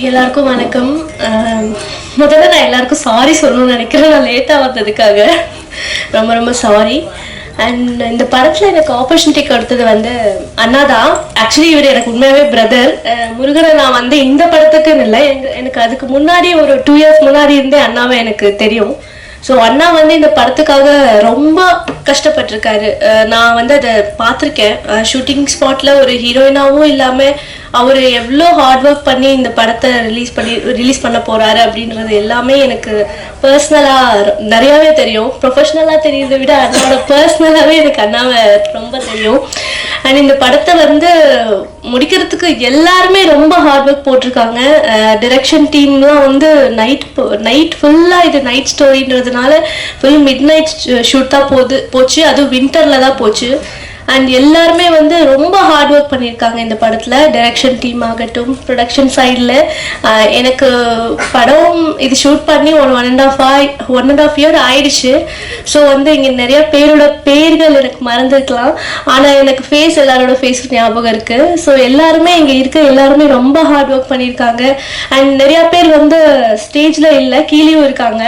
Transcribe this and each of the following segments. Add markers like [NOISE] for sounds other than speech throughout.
எல்லாருக்கும் வணக்கம். முதல்ல நான் எல்லாருக்கும் சாரி சொல்லணும்னு நினைக்கிறேன். நான் லேட்டாக வந்ததுக்காக. ரொம்ப ரொம்ப சாரி அண்ட் இந்த படத்தில் எனக்கு ஆப்பர்ச்சுனிட்டி கொடுத்தது வந்து அண்ணா தான். ஆக்சுவலி இவர் எனக்கு உண்மையாகவே பிரதர் முருகனை நான் வந்து இந்த படத்துக்குன்னு இல்லை. எங்க- எனக்கு அதுக்கு முன்னாடி ஒரு டூ இயர்ஸ் முன்னாடி இருந்தே அண்ணாவை எனக்கு தெரியும். ஸோ அண்ணா வந்து இந்த படத்துக்காக ரொம்ப கஷ்டப்பட்டிருக்காரு. நான் வந்து அதை பார்த்துருக்கேன். ஷூட்டிங் ஸ்பாட்டில் ஒரு ஹீரோயினாகவும் இல்லாமல் அவர் எவ்வளோ ஹார்ட் ஒர்க் பண்ணி இந்த படத்தை ரிலீஸ் பண்ணி ரிலீஸ் பண்ண போகிறாரு அப்படின்றது எல்லாமே எனக்கு பர்சனலாக நிறையாவே தெரியும். ப்ரொஃபஷ்னலாக தெரியறதை விட அதோட பர்சனலாகவே எனக்கு அண்ணாவை ரொம்ப தெரியும். அண்ட் இந்த படத்தை வந்து முடிக்கிறதுக்கு எல்லாருமே ரொம்ப ஹார்ட் ஒர்க் போட்டிருக்காங்க. டிரெக்ஷன் டீம்லாம் வந்து நைட் நைட் ஃபுல்லாக இது நைட் ஸ்டோரின்றதுனால ஃபுல் மிட் நைட் ஷூட் தான் போகுது போச்சு. அதுவும் வின்டரில் தான் போச்சு. அண்ட் எல்லாருமே வந்து ரொம்ப ஹார்ட் ஒர்க் பண்ணியிருக்காங்க இந்த படத்தில். டைரக்ஷன் டீம் ஆகட்டும் ப்ரொடக்ஷன் சைடில் எனக்கு படம் இது ஷூட் பண்ணி ஒன் ஒன் அண்ட் ஆஃப் ஆய் ஒன் அண்ட் ஆஃப் இயர் ஆயிடுச்சு. ஸோ வந்து இங்கே நிறைய பேரோட பேர்கள் எனக்கு மறந்துருக்கலாம். ஆனால் எனக்கு ஃபேஸ் எல்லாரோட ஃபேஸ் ஞாபகம் இருக்குது ஸோ எல்லாருமே இங்கே இருக்க எல்லாருமே ரொம்ப ஹார்ட் ஒர்க் பண்ணியிருக்காங்க. அண்ட் நிறையா பேர் வந்து ஸ்டேஜில் இல்லை கீழேயும் இருக்காங்க.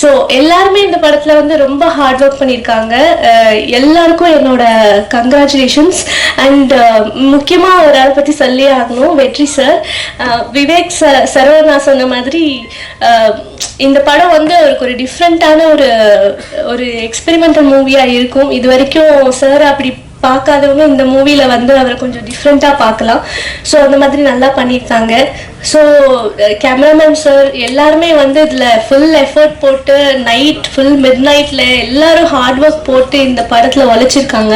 ஸோ எல்லாருமே இந்த படத்தில் வந்து ரொம்ப ஹார்ட் ஒர்க் பண்ணியிருக்காங்க. எல்லாருக்கும் என்னோட கங்க்ராச்சுலேஷன்ஸ் அண்ட் uh, முக்கியமாக ஒரு ஆள் பற்றி சொல்லி ஆகணும். Vetri sir uh, Vivek sir Saravana சொன்ன மாதிரி uh, இந்த படம் வந்து அவருக்கு ஒரு டிஃப்ரெண்ட்டான ஒரு ஒரு எக்ஸ்பெரிமெண்டல் மூவியாக இருக்கும். இது வரைக்கும் சார் அப்படி பார்க்காதவங்க இந்த மூவியில் வந்து அவரை கொஞ்சம் டிஃப்ரெண்ட்டாக பார்க்கலாம். ஸோ அந்த மாதிரி நல்லா பண்ணியிருக்காங்க. ஸோ கேமராமேன் சார் எல்லாருமே வந்து இதில் ஃபுல் எஃபர்ட் போட்டு நைட் ஃபுல் மிட் நைட்டில் எல்லாரும் ஹார்ட் ஒர்க் போட்டு இந்த படத்தில் உழைச்சிருக்காங்க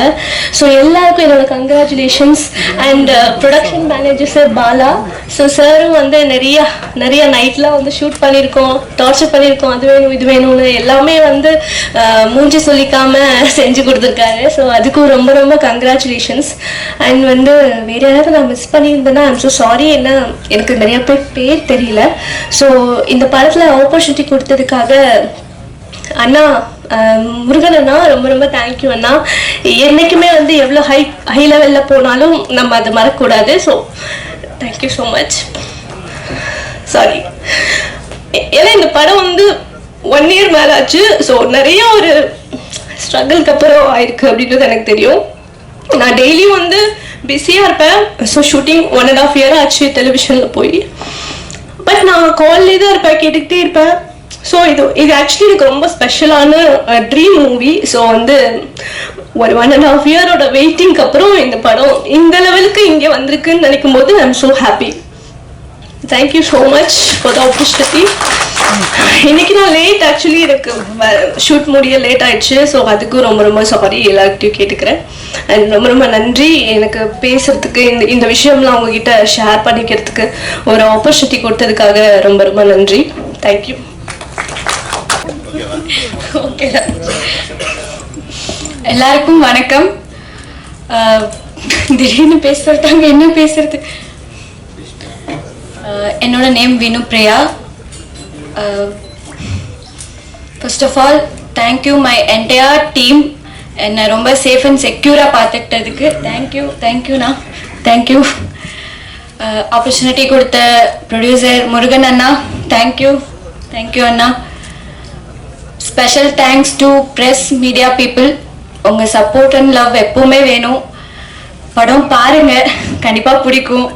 ஸோ எல்லாருக்கும் என்னோட congratulations and production manager sir Bala. So சாரும் வந்து நிறைய நிறைய நைட்லாம் வந்து ஷூட் பண்ணியிருக்கோம் டார்ச்சர் பண்ணியிருக்கோம் அது வேணும் இது வேணும்னு எல்லாமே வந்து uh, மூஞ்சி சொல்லிக்காம [LAUGHS] செஞ்சு கொடுத்துருக்காரு. ஸோ அதுக்கும் ரொம்ப ரொம்ப கங்க்ராச்சுலேஷன்ஸ் அண்ட் வந்து வேறு யாராவது நான் மிஸ் பண்ணியிருந்தேன்னா ஐம் ஸோ சாரி என்ன எனக்கு நிறைய பேர் பேர் தெரியல. ஸோ இந்த படத்தில் ஆப்பர்ச்சுனிட்டி கொடுத்ததுக்காக அண்ணா முருகன் அண்ணா ரொம்ப ரொம்ப தேங்க்யூ அண்ணா. என்னைக்குமே வந்து எவ்வளோ ஹை ஹை லெவலில் போனாலும் நம்ம அதை மறக்கக்கூடாது. So thank you so much sorry ஏன்னா இந்த படம் வந்து ஒன் இயர் மேலே ஆச்சு ஸோ நிறைய ஒரு ஸ்ட்ரகிள்க்கு அப்புறம் ஆயிருக்கு அப்படின்றது எனக்கு தெரியும். நான் டெய்லியும் வந்து பிஸியாக இருப்பேன். So shooting one and half year ஆச்சு டெலிவிஷனில் போய். பட் நான் கால்லே தான் இருப்பேன் கேட்டுக்கிட்டே இருப்பேன். ஸோ இது இது ஆக்சுவலி எனக்கு ரொம்ப ஸ்பெஷலான ட்ரீம் மூவி ஸோ வந்து ஒரு ஒன் அண்ட் ஆஃப் இயரோட வெயிட்டிங்க்கு அப்புறம் இந்த படம் இந்த லெவலுக்கு இங்கே வந்திருக்குன்னு நினைக்கும் போது I am so happy thank you so much for the opportunity இன்னைக்கு நான் லேட் ஆக்சுவலி எனக்கு ஷூட் முடிய லேட் ஆயிடுச்சு. ஸோ அதுக்கும் ரொம்ப ரொம்ப சாரி எல்லார்கிட்டையும் கேட்டுக்கிறேன். அண்ட் ரொம்ப ரொம்ப நன்றி. எனக்கு பேசுறதுக்கு இந்த இந்த விஷயம்லாம் உங்ககிட்ட ஷேர் பண்ணிக்கிறதுக்கு ஒரு ஆப்பர்ச்சுனிட்டி கொடுத்ததுக்காக ரொம்ப ரொம்ப நன்றி. தேங்க்யூ ஓகே எல்லாருக்கும் வணக்கம். திடீர்னு பேசுறதாங்க என்ன பேசுறது? Uh, என்னோட name Vinu Priya. First of all thank you my entire team என்னை ரொம்ப சேஃப் அண்ட் செக்யூராக பார்த்துக்கிட்டதுக்கு தேங்க்யூ தேங்க்யூண்ணா தேங்க்யூ ஆப்பர்ச்சுனிட்டி கொடுத்த ப்ரொடியூசர் முருகன் அண்ணா. Thank you thank you Anna. Special thanks to press media people உங்கள் சப்போர்ட் அண்ட் லவ் எப்போவுமே வேணும். படம் பாருங்கள் கண்டிப்பாக பிடிக்கும்.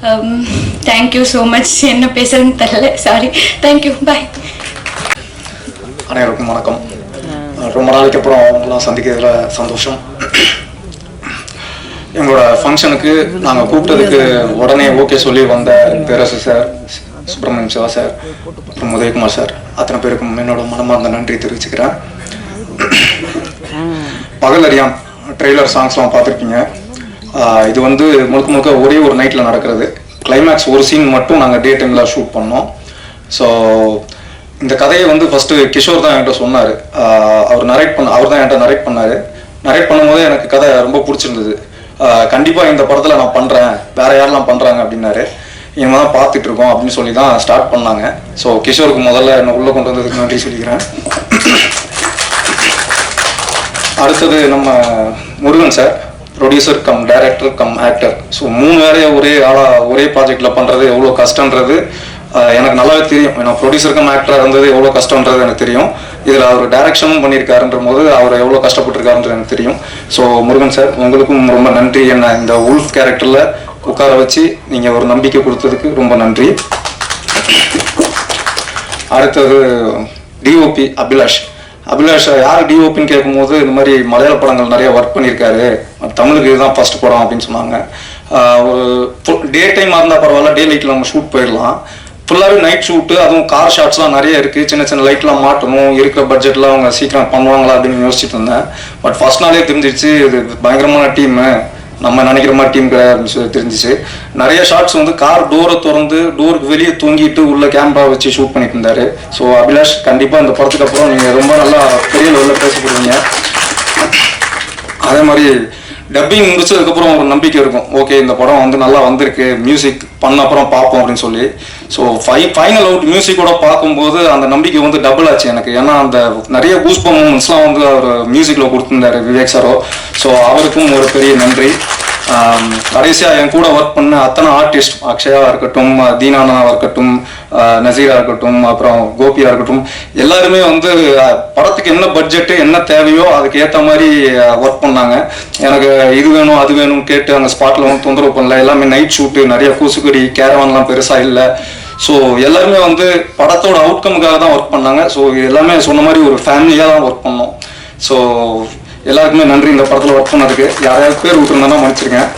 தேங்க்யூ ஸோ மச் என்ன பேசுறதுன்னு தெரில சாரி தேங்க்யூ பாய் அனைவருக்கும் வணக்கம். ரொம்ப நாளைக்கு அப்புறம் அவங்களாம் சந்திக்கிறதுல சந்தோஷம். எங்களோட ஃபங்க்ஷனுக்கு நாங்கள் கூப்பிட்டதுக்கு உடனே ஓகே சொல்லி வந்த பேரரசு சார் சுப்பிரமணியம் சிவா சார் அப்புறம் உதயகுமார் சார் அத்தனை பேருக்கும் என்னோட மனமார்ந்த நன்றி தெரிவிச்சுக்கிறேன். பகல் அறியாம். ட்ரெய்லர் சாங்ஸ்லாம் பார்த்துருப்பீங்க. இது வந்து முழுக்க முழுக்க ஒரே ஒரு நைட்டில் நடக்கிறது. கிளைமேக்ஸ் ஒரு சீன் மட்டும் நாங்கள் டே டைமில் ஷூட் பண்ணோம். ஸோ இந்த கதையை வந்து ஃபஸ்ட்டு கிஷோர் தான் என்கிட்ட சொன்னார். அவர் நரேட் பண்ண அவர் தான் என்கிட்ட நரேட் பண்ணார். நரேட் பண்ணும்போது எனக்கு கதை ரொம்ப பிடிச்சிருந்தது. கண்டிப்பாக இந்த படத்தில் நான் பண்ணுறேன் வேற யாரெல்லாம் பண்ணுறாங்க அப்படின்னாரு. இவங்க தான் பார்த்துட்டு இருக்கோம் அப்படின்னு சொல்லி தான் ஸ்டார்ட் பண்ணாங்க. ஸோ கிஷோருக்கு முதல்ல என்னை உள்ளே கொண்டு வந்ததுக்கு நன்றி சொல்லிக்கிறேன். அடுத்தது நம்ம Murugan sir producer cum director cum actor so மூணு வேலையை ஒரே ஆளாக ஒரே ப்ராஜெக்டில் பண்ணுறது எவ்வளோ கஷ்டன்றது எனக்கு நல்லாவே தெரியும். ஏன்னா ப்ரொடியூசர் கம் ஆக்டராக இருந்தது எவ்வளோ கஷ்டன்றது எனக்கு தெரியும். இதில் அவர் டைரக்ஷனும் பண்ணியிருக்காருன்ற போது அவர் எவ்வளோ கஷ்டப்பட்டிருக்காருன்றது எனக்கு தெரியும். ஸோ முருகன் சார் உங்களுக்கும் ரொம்ப நன்றி. என்ன இந்த உல்ஃப் கேரக்டரில் உட்கார வச்சு நீங்கள் ஒரு நம்பிக்கை கொடுத்ததுக்கு ரொம்ப நன்றி. அடுத்தது டிஓபி அபிலாஷ். அபிலாஷ் யார் டிஓபின்னு கேட்கும்போது இந்த மாதிரி மலையாள படங்கள் நிறைய ஒர்க் பண்ணியிருக்காரு. தமிழுக்கு இதுதான் ஃபர்ஸ்ட் படம் அப்படின்னு சொன்னாங்க. ஒரு ஒரு டே டைமாக இருந்தால் பரவாயில்ல டே லைட்டில் நம்ம ஷூட் போயிடலாம். ஃபுல்லாகவே நைட் ஷூட்டு அதுவும் கார் ஷாட்ஸ்லாம் நிறைய இருக்குது சின்ன சின்ன லைட்லாம் மாட்டணும். இருக்கிற பட்ஜெட்டில் அவங்க சீக்கிரம் பண்ணுவாங்களா அப்படின்னு யோசிச்சுட்டு இருந்தேன். பட் ஃபர்ஸ்ட் நாளே தெரிஞ்சிருச்சு இது பயங்கரமான டீமு நம்ம நினைக்கிற மாதிரி டீம் கிடையாதுன்னு சொல்லி தெரிஞ்சிச்சு. நிறைய ஷாட்ஸ் வந்து கார் டோரை திறந்து டோருக்கு வெளியே தூங்கிட்டு உள்ள கேமரா வச்சு ஷூட் பண்ணிட்டு இருந்தாரு. ஸோ அபிலாஷ் கண்டிப்பாக இந்த படத்துக்கு அப்புறம் நீங்கள் ரொம்ப நல்லா பெரிய லெவலில் பேச போறீங்க அதே மாதிரி டப்பிங் முடிச்சதுக்கப்புறம் ஒரு நம்பிக்கை இருக்கும். ஓகே இந்த படம் வந்து நல்லா வந்திருக்கு. மியூசிக் பண்ண அப்புறம் பார்ப்போம் அப்படின்னு சொல்லி. ஸோ ஃபை ஃபைனல் அவுட் மியூசிக்கோட பார்க்கும்போது அந்த நம்பிக்கை வந்து டபுள் ஆச்சு எனக்கு. ஏன்னா அந்த நிறைய பூஸ் மூமெண்ட்ஸ்லாம் வந்து அவர் மியூசிக்கில் கொடுத்துருந்தாரு விவேக் சாரோ ஸோ அவருக்கும் ஒரு பெரிய நன்றி. கடைசியாக என் கூட ஒர்க் பண்ண அத்தனை ஆர்டிஸ்ட் அக்ஷயாவாக இருக்கட்டும் தீனானாவாக இருக்கட்டும் நசீராக நசீரா இருக்கட்டும் அப்புறம் கோபியாக இருக்கட்டும் எல்லாருமே வந்து படத்துக்கு என்ன பட்ஜெட்டு என்ன தேவையோ அதுக்கு ஏற்ற மாதிரி ஒர்க் பண்ணாங்க. எனக்கு இது வேணும் அது வேணும் கேட்டு அந்த ஸ்பாட்டில் வந்து தொந்தரவு பண்ணல. எல்லாமே நைட் ஷூட்டு நிறைய கூசுக்கடி கேரவான்லாம் பெருசாக இல்லை. ஸோ எல்லாருமே வந்து படத்தோட அவுட்கமுக்காக தான் ஒர்க் பண்ணாங்க. ஸோ எல்லாமே சொன்ன மாதிரி ஒரு ஃபேமிலியாக தான் ஒர்க் பண்ணோம். ஸோ எல்லாருக்குமே நன்றி இந்த படத்தில் ஒர்க் பண்ணதுக்கு. யாரையாவது பேர் விட்டுருந்தா மன்னிச்சிருக்கேன்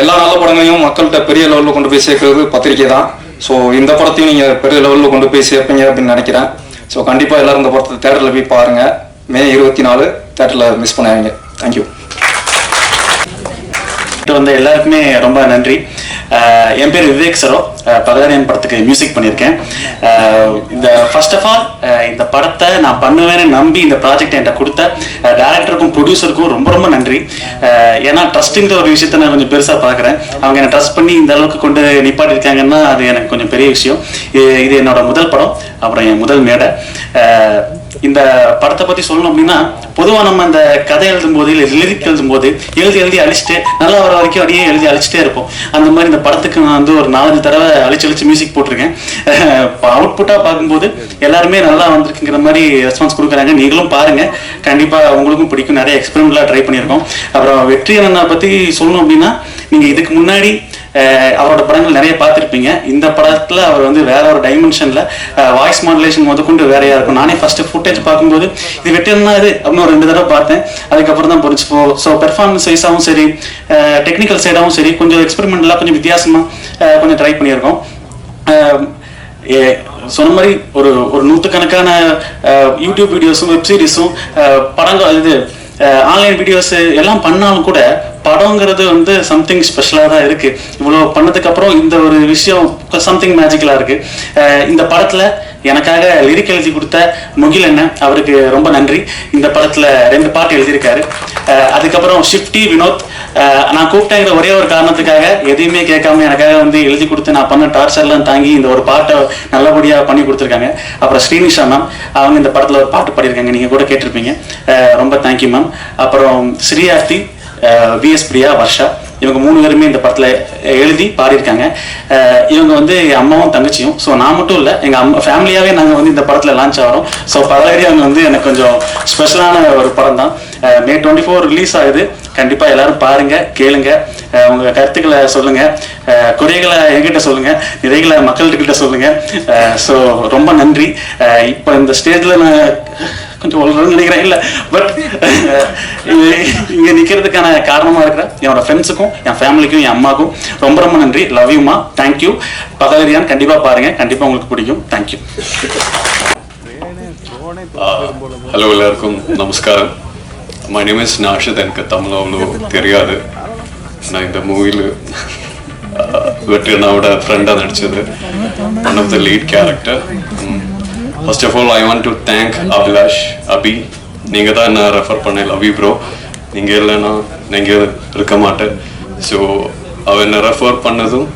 எல்லா நல்ல படங்களையும் மக்கள்கிட்ட பெரிய லெவலில் கொண்டு போய் சேர்க்கறது பத்திரிக்கை தான். ஸோ இந்த படத்தையும் நீங்கள் பெரிய லெவலில் கொண்டு போய் சேர்ப்பீங்க அப்படின்னு நினைக்கிறேன். ஸோ கண்டிப்பாக எல்லாரும் இந்த படத்தை தேட்டரில் போய் பாருங்கள் மே இருபத்தி நாலு தேட்டரில் மிஸ் பண்ணாதீங்க தேங்க்யூ வந்து எல்லாருக்குமே ரொம்ப நன்றி. Uh, என் பேர் விவேக் சரோ. Uh, பகதானியன் படத்துக்கு மியூசிக் பண்ணியிருக்கேன். Uh, இந்த ஃபர்ஸ்ட் ஆஃப் ஆல் இந்த படத்தை நான் பண்ணுவேன்னு நம்பி இந்த ப்ராஜெக்ட் என்கிட்ட கொடுத்த டேரக்டருக்கும் ப்ரொடியூசருக்கும் ரொம்ப ரொம்ப நன்றி. ஏன்னா ட்ரஸ்ட்டுங்கிற ஒரு விஷயத்த நான் கொஞ்சம் பெருசாக பார்க்குறேன் அவங்க என்னை ட்ரஸ்ட் பண்ணி இந்த அளவுக்கு கொண்டு நிப்பாட்டிருக்காங்கன்னா அது எனக்கு கொஞ்சம் பெரிய விஷயம். இது இது என்னோட முதல் படம் அப்புறம் என் முதல் மேடை. இந்த படத்தை பத்தி சொல்லணும் அப்படின்னா பொதுவா நம்ம இந்த கதை எழுதும் போது இல்லை லிரிக் எழுதும் போது எழுதி எழுதி அழிச்சிட்டு நல்லா வர வரைக்கும் அப்படியே எழுதி அழிச்சிட்டே இருப்போம். அந்த மாதிரி இந்த படத்துக்கு நான் வந்து ஒரு நாலஞ்சு தடவை அழிச்சு அழிச்சு மியூசிக் போட்டிருக்கேன். [LAUGHS] அவுட்புட்டாக பார்க்கும்போது எல்லாருமே நல்லா வந்திருக்குங்கிற மாதிரி ரெஸ்பான்ஸ் கொடுக்குறாங்க. நீங்களும் பாருங்க. கண்டிப்பா உங்களுக்கும் பிடிக்கும். நிறைய எக்ஸ்பெரிமெண்ட்லாம் ட்ரை பண்ணியிருக்கோம். அப்புறம் வெற்றி அண்ணா பத்தி சொல்லணும் அப்படின்னா நீங்க இதுக்கு முன்னாடி அவரோட படங்கள் நிறைய பார்த்துருப்பீங்க. இந்த படத்தில் அவர் வந்து வேற ஒரு டைமென்ஷனில் வாய்ஸ் மாடுலேஷன் முதற்கொண்டு வேறையா இருக்கும். நானே ஃபர்ஸ்ட் ஃபுட்டேஜ் பார்க்கும்போது இது வெட்டினா இது அப்படின்னு ஒரு ரெண்டு தடவை பார்த்தேன். அதுக்கப்புறம் தான் புரிஞ்சு போ ஸோ பெர்ஃபார்மன்ஸ் வைஸாகவும் சரி டெக்னிக்கல் சைடாகவும் சரி கொஞ்சம் எக்ஸ்பெரிமெண்ட்லாம் கொஞ்சம் வித்தியாசமாக கொஞ்சம் ட்ரை பண்ணியிருக்கோம். ஏ- சொன்ன மாதிரி ஒரு ஒரு நூற்றுக்கணக்கான யூடியூப் வீடியோஸும் வெப் சீரிஸும் படங்கள் இது ஆன்லைன் வீடியோஸ் எல்லாம் பண்ணாலும் கூட படங்கிறது வந்து சம்திங் ஸ்பெஷலாக தான் இருக்குது இவ்வளோ பண்ணதுக்கு அப்புறம் இந்த ஒரு விஷயம் சம்திங் மேஜிக்கலாக இருக்குது இந்த படத்தில் எனக்காக லிரிக் எழுதி கொடுத்த முகில் அண்ணன் அவருக்கு ரொம்ப நன்றி. இந்த படத்தில் ரெண்டு பாட்டு எழுதியிருக்காரு. அதுக்கப்புறம் ஷிஃப்டி வினோத் நான் கூப்பிட்டேங்கிற ஒரே ஒரு காரணத்துக்காக எதையுமே கேட்காம எனக்காக வந்து எழுதி கொடுத்து நான் பண்ண டார்ச்சர்லாம் தாங்கி இந்த ஒரு பாட்டை நல்லபடியாக பண்ணி கொடுத்துருக்காங்க. அப்புறம் ஸ்ரீனிஷா மேம் அவங்க இந்த படத்தில் ஒரு பாட்டு பாடியிருக்காங்க. நீங்கள் கூட கேட்டிருப்பீங்க. ரொம்ப தேங்க்யூ மேம் அப்புறம் ஸ்ரீயார்த்தி விஎஸ் பிரியா வர்ஷா. இவங்க மூணு பேருமே இந்த படத்தில் எழுதி பாடியிருக்காங்க. இவங்க வந்து என் அம்மாவும் தங்கச்சியும். ஸோ நான் மட்டும் இல்லை எங்கள் அம்மா ஃபேமிலியாகவே நாங்கள் வந்து இந்த படத்தில் லான்ச் ஆகிறோம். ஸோ பலவரியாங்க வந்து எனக்கு கொஞ்சம் ஸ்பெஷலான ஒரு படம் தான். மே டுவெண்ட்டி ஃபோர் ரிலீஸ் ஆகுது. கண்டிப்பாக எல்லாரும் பாருங்கள் கேளுங்க. உங்கள் கருத்துக்களை சொல்லுங்கள் குறைகளை என்கிட்ட சொல்லுங்கள் நிறைகளை மக்கள்கிட்ட சொல்லுங்கள் ஸோ ரொம்ப நன்றி. இப்போ இந்த ஸ்டேஜில் நான் கொஞ்சம் வளரணும்னு நினைக்கிறேன். இல்லை பட் இங்கே நிற்கிறதுக்கான காரணமாக இருக்கிற என்னோட ஃப்ரெண்ட்ஸுக்கும் என் ஃபேமிலிக்கும் என் அம்மாக்கும் ரொம்ப ரொம்ப நன்றி. லவ் யூமா தேங்க்யூ பகவரியான் கண்டிப்பாக பாருங்கள் கண்டிப்பாக உங்களுக்கு பிடிக்கும். தேங்க்யூ ஹலோ எல்லாருக்கும் நமஸ்காரம். மை நேம் இஸ் நாஷத் எனக்கு தமிழ் அவ்வளோ தெரியாது. நான் இந்த மூவியில் வெற்றியனாவோட ஃப்ரெண்டாக நடிச்சது. One of the lead character first of all I want to thank Abhilash Abhi நீங்கள் தான் என்ன ரெஃபர் பண்ண லவ் யூ ப்ரோ நீங்கள் இல்லைன்னா நீங்கள் இருக்க மாட்டேன். ஸோ அவன் என்னை ரெஃபர் பண்ணதும்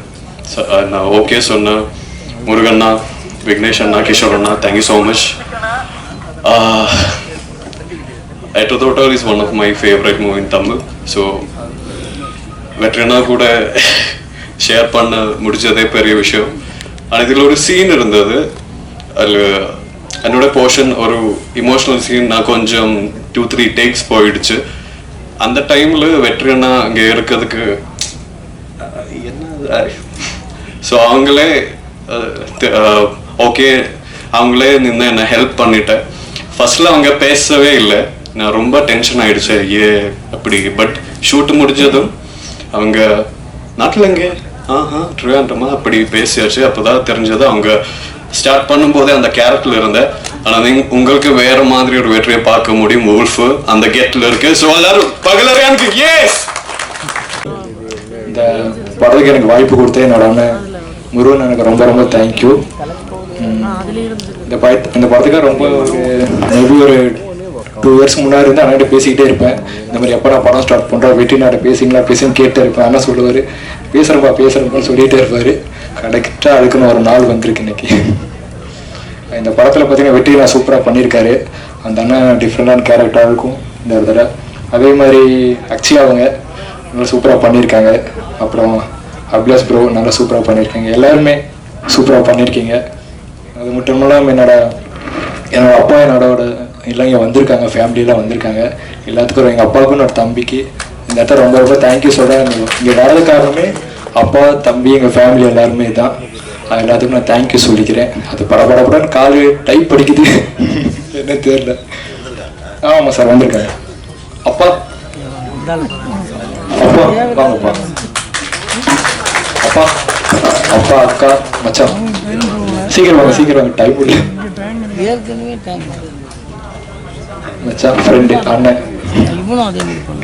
நான் ஓகே சொன்ன முருகண்ணா விக்னேஷ் அண்ணா கிஷோர் அண்ணா thank you so much Uh, Etothotal is one of my favorite movie Tamil so So வெற்றினா கூட [LAUGHS] ஷேர் பண்ண முடிஞ்சதே பெரிய விஷயம். ஆனால் இதில் ஒரு சீன் இருந்தது. என்னோட போர்ஷன் ஒரு இமோஷனல் சீன் நான் கொஞ்சம் டூ த்ரீ டேக்ஸ் போயிடுச்சு. அந்த டைமில் வெற்றினா அங்கே இருக்கிறதுக்கு என்ன ஸோ அவங்களே ஓகே அவங்களே நின்று என்ன ஹெல்ப் பண்ணிட்டேன். ஃபர்ஸ்ட்ல அவங்க பேசவே இல்லை. நான் ரொம்ப டென்ஷன் ஆயிடுச்சு. ஏ அப்படி. பட் ஷூட் முடிஞ்சதும் அவங்க நாட்டில் எங்கே? ஆஹா ட்ரிவாண்டமா அப்படி பேசியாச்சு. அப்போதான் தெரிஞ்சது அவங்க ஸ்டார்ட் பண்ணும்போதே அந்த கேரக்டர்ல இருந்தேன் ஆனா நீங்க உங்களுக்கு வேற மாதிரி ஒரு வெற்றியை பார்க்க முடியும் உல்ஃப் அந்த கெட்ல இருக்கு. ஸோ எல்லாரும் பகலரையானுக்கு எஸ் இந்த படத்துக்கு எனக்கு வாய்ப்பு கொடுத்த என்னோட அண்ணன் முருகன் எனக்கு ரொம்ப ரொம்ப தேங்க்யூ இந்த பய இந்த படத்துக்காக ரொம்ப ஒரு மேபி ஒரு டூ இயர்ஸ் முன்னாடி இருந்து அண்ணன் பேசிக்கிட்டே இருப்பேன். இந்த மாதிரி எப்போ நான் படம் ஸ்டார்ட் பண்ணுறோம் வெற்றி நாட பேசிங்களா பேசின்னு கேட்டே இருப்பேன் அண்ணன் சொல்லுவார் பேசுகிறப்பா பேசுகிறப்பான்னு சொல்லிகிட்டே இருப்பார். கரெக்டாக அதுக்குன்னு ஒரு நாள் வந்திருக்கு இன்னைக்கு. இந்த படத்தில் பார்த்தீங்கன்னா வெற்றி நான் சூப்பராக பண்ணியிருக்காரு. அந்த அண்ணன் டிஃப்ரெண்டான கேரக்டராக இருக்கும். இந்த இடத்துல அதே மாதிரி அக்ஷயா அவங்க நல்லா சூப்பராக பண்ணியிருக்காங்க. அப்புறம் அபிலாஸ் ப்ரோ நல்லா சூப்பராக பண்ணியிருக்காங்க. எல்லாருமே சூப்பராக பண்ணியிருக்கீங்க. அது மட்டும் இல்லாமல் என்னோட என்னோட அப்பா என்னோட எல்லாம் இங்கே வந்திருக்காங்க ஃபேமிலியெல்லாம் வந்திருக்காங்க. எல்லாத்துக்கும் எங்கள் அப்பாவுக்கும் ஒரு தம்பிக்கு இந்த இடத்த ரொம்ப ரொம்ப தேங்க்யூ சொல்கிறேன் இங்கே வர்றது காரணமே அப்பா தம்பி எங்கள் ஃபேமிலி எல்லாருமே தான் அது எல்லாத்துக்கும் நான் தேங்க்யூ சொல்லிக்கிறேன். அது படபடப்படன்னு கால் டைப் படிக்குது [LAUGHS] என்ன தெரியல. ஆமாம் சார் வந்திருக்காங்க அப்பா. அப்பா வாங்கப்பா. அப்பா அப்பா அக்கா மச்சான். சீக்கிரம் வாங்க சீக்கிரம் வாங்க. டைம் இல்லை ஏற்கனவே டைம் மச்சான் ஃப்ரெண்டு அண்ணன்.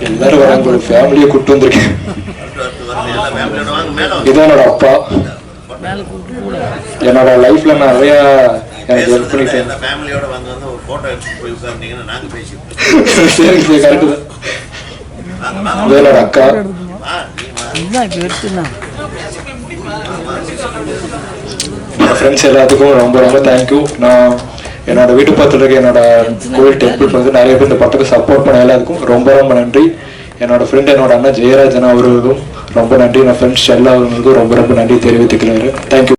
எல்லாரும் வராங்க ஒரு ஃபேமிலியை கூப்பிட்டு வந்திருக்கேன். இதான் என்னோட அப்பா. என்னோட லைஃப்ல நான் நிறைய எனக்கு ஹெல்ப் பண்ணிட்டேன். சார் கரெக்டு தான். இது என்னோட அக்கா. ஃப்ரெண்ட்ஸ் எல்லாத்துக்கும் ரொம்ப ரொம்ப தேங்க்யூ நான் என்னோட வீட்டு பக்கத்தில் இருக்க என்னோட கோவில் டெம்பிள் வந்து நிறைய பேர் இந்த படத்துக்கு சப்போர்ட் பண்ண எல்லாத்துக்கும் ரொம்ப ரொம்ப நன்றி. என்னோட ஃப்ரெண்ட் என்னோட அண்ணன் ஜெயராஜன் அவர்களுக்கும் ரொம்ப நன்றி. என் ஃப்ரெண்ட்ஸ் எல்லா அவர்களுக்கும் ரொம்ப ரொம்ப நன்றி தெரிவித்துக்கிறாரு தேங்க்யூ